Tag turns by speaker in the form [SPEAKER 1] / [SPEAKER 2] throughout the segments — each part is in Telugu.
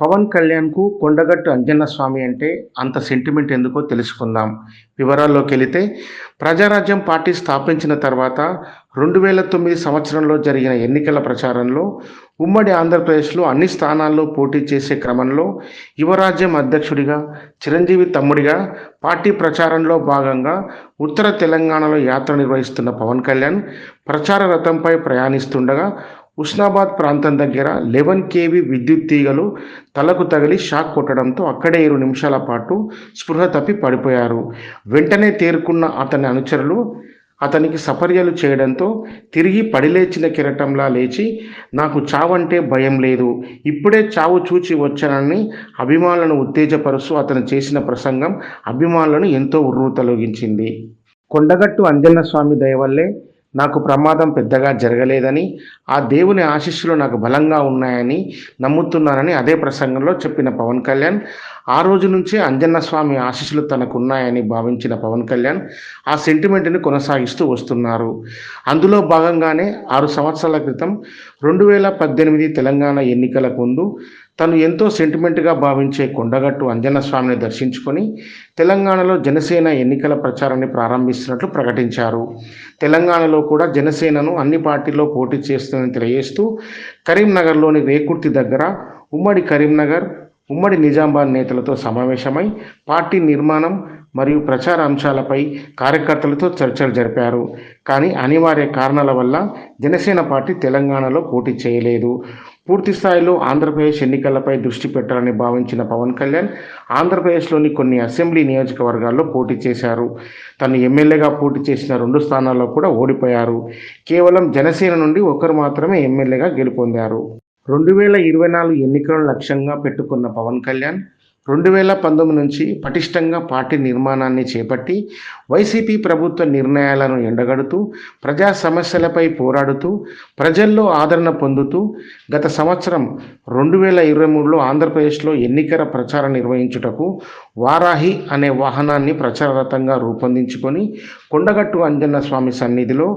[SPEAKER 1] పవన్ కళ్యాణ్కు కొండగట్టు అంజన్న స్వామి అంటే అంత సెంటిమెంట్ ఎందుకో తెలుసుకుందాం. వివరాల్లోకి వెళితే ప్రజారాజ్యం పార్టీ స్థాపించిన తర్వాత రెండు వేల తొమ్మిది సంవత్సరంలో జరిగిన ఎన్నికల ప్రచారంలో ఉమ్మడి ఆంధ్రప్రదేశ్లో అన్ని స్థానాల్లో పోటీ చేసే క్రమంలో యువరాజ్యం అధ్యక్షుడిగా చిరంజీవి తమ్ముడిగా పార్టీ ప్రచారంలో భాగంగా ఉత్తర తెలంగాణలో యాత్ర నిర్వహిస్తున్న పవన్ కళ్యాణ్ ప్రచార రథంపై ప్రయాణిస్తుండగా ఉస్నాబాద్ ప్రాంతం దగ్గర లెవెన్ కేవీ విద్యుత్ తీగలు తలకు తగిలి షాక్ కొట్టడంతో అక్కడే ఇరు నిమిషాల పాటు స్పృహ తప్పి పడిపోయారు. వెంటనే తేరుకున్న అతని అనుచరులు అతనికి సపర్యలు చేయడంతో తిరిగి పడిలేచిన కిరటంలా లేచి నాకు చావంటే భయం లేదు. ఇప్పుడే చావు చూచి వచ్చానని అభిమానులను ఉత్తేజపరుస్తూ అతను చేసిన ప్రసంగం అభిమానులను ఎంతో ఉర్రు తొలగించింది కొండగట్టు అంజన్న స్వామి దయవల్లే నాకు ప్రమాదం పెద్దగా జరగలేదని ఆ దేవుని ఆశీస్సులు నాకు బలంగా ఉన్నాయని నమ్ముతున్నానని అదే ప్రసంగంలో చెప్పిన పవన్ కళ్యాణ్. ఆ రోజు నుంచే అంజన్న స్వామి ఆశీస్సులు తనకున్నాయని భావించిన పవన్ కళ్యాణ్ ఆ సెంటిమెంట్ని కొనసాగిస్తూ వస్తున్నారు. అందులో భాగంగానే ఆరు సంవత్సరాల క్రితం రెండు వేల పద్దెనిమిది తెలంగాణ ఎన్నికలకు ముందు తను ఎంతో సెంటిమెంట్గా భావించే కొండగట్టు అంజన్న స్వామిని దర్శించుకొని తెలంగాణలో జనసేన ఎన్నికల ప్రచారాన్ని ప్రారంభిస్తున్నట్లు ప్రకటించారు. తెలంగాణలో కూడా జనసేనను అన్ని పార్టీల్లో పోటీ చేస్తుందని తెలియజేస్తూ కరీంనగర్లోని రేకుర్తి దగ్గర ఉమ్మడి కరీంనగర్ ఉమ్మడి నిజామాబాద్ నేతలతో సమావేశమై పార్టీ నిర్మాణం మరియు ప్రచార అంశాలపై కార్యకర్తలతో చర్చలు జరిపారు. కానీ అనివార్య కారణాల వల్ల జనసేన పార్టీ తెలంగాణలో పోటీ చేయలేదు. పూర్తి స్థాయిలో ఆంధ్రప్రదేశ్ ఎన్నికలపై దృష్టి పెట్టాలని భావించిన పవన్ కళ్యాణ్ ఆంధ్రప్రదేశ్లోని కొన్ని అసెంబ్లీ నియోజకవర్గాల్లో పోటీ చేశారు. తను ఎమ్మెల్యేగా పోటీ చేసిన రెండు స్థానాల్లో కూడా ఓడిపోయారు. కేవలం జనసేన నుండి ఒకరు మాత్రమే ఎమ్మెల్యేగా గెలుపొందారు. రెండు వేల ఇరవై నాలుగు ఎన్నికలను లక్ష్యంగా పెట్టుకున్న పవన్ కళ్యాణ్ రెండు వేల పంతొమ్మిది నుంచి పటిష్టంగా పార్టీ నిర్మాణాన్ని చేపట్టి వైసీపీ ప్రభుత్వ నిర్ణయాలను ఎండగడుతూ ప్రజా సమస్యలపై పోరాడుతూ ప్రజల్లో ఆదరణ పొందుతూ గత సంవత్సరం రెండు వేల ఇరవై మూడులో ఆంధ్రప్రదేశ్లో ఎన్నికల ప్రచారం నిర్వహించుటకు వారాహి అనే వాహనాన్ని ప్రచారరథంగా రూపొందించుకొని కొండగట్టు అంజన్న స్వామి సన్నిధిలో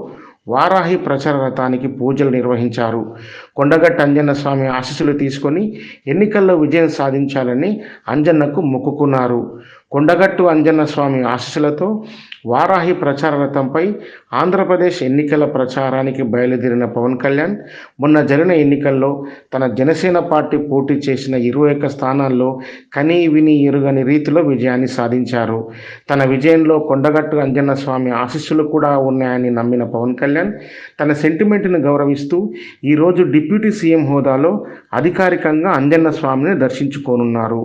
[SPEAKER 1] వారాహి ప్రచార రథానికి పూజలు నిర్వహించారు. కొండగట్ట అంజన్న స్వామి ఆశీస్సులు తీసుకొని ఎన్నికల్లో విజయం సాధించాలని అంజన్నకు మొక్కుకున్నారు. కొండగట్టు అంజన్న స్వామి ఆశీస్సులతో వారాహి ప్రచార రథంపై ఆంధ్రప్రదేశ్ ఎన్నికల ప్రచారానికి బయలుదేరిన పవన్ కళ్యాణ్ మొన్న జరిగిన ఎన్నికల్లో తన జనసేన పార్టీ పోటీ చేసిన ఇరవై ఒక్క స్థానాల్లో కనీ విని ఎరుగని రీతిలో విజయాన్ని సాధించారు. తన విజయంలో కొండగట్టు అంజన్న స్వామి ఆశీస్సులు కూడా ఉన్నాయని నమ్మిన పవన్ కళ్యాణ్ తన సెంటిమెంట్ను గౌరవిస్తూ ఈరోజు డిప్యూటీ సీఎం హోదాలో అధికారికంగా అంజన్న స్వామిని దర్శించుకోనున్నారు.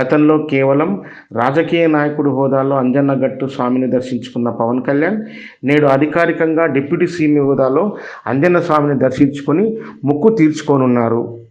[SPEAKER 1] గతంలో కేవలం రాజకీయ నాయకుడు హోదాలో అంజన్నగట్టు స్వామిని దర్శించుకున్న పవన్ కళ్యాణ్ నేడు అధికారికంగా డిప్యూటీ సీఎం హోదాలో అంజన్న స్వామిని దర్శించుకొని ముక్కు తీర్చుకోనున్నారు.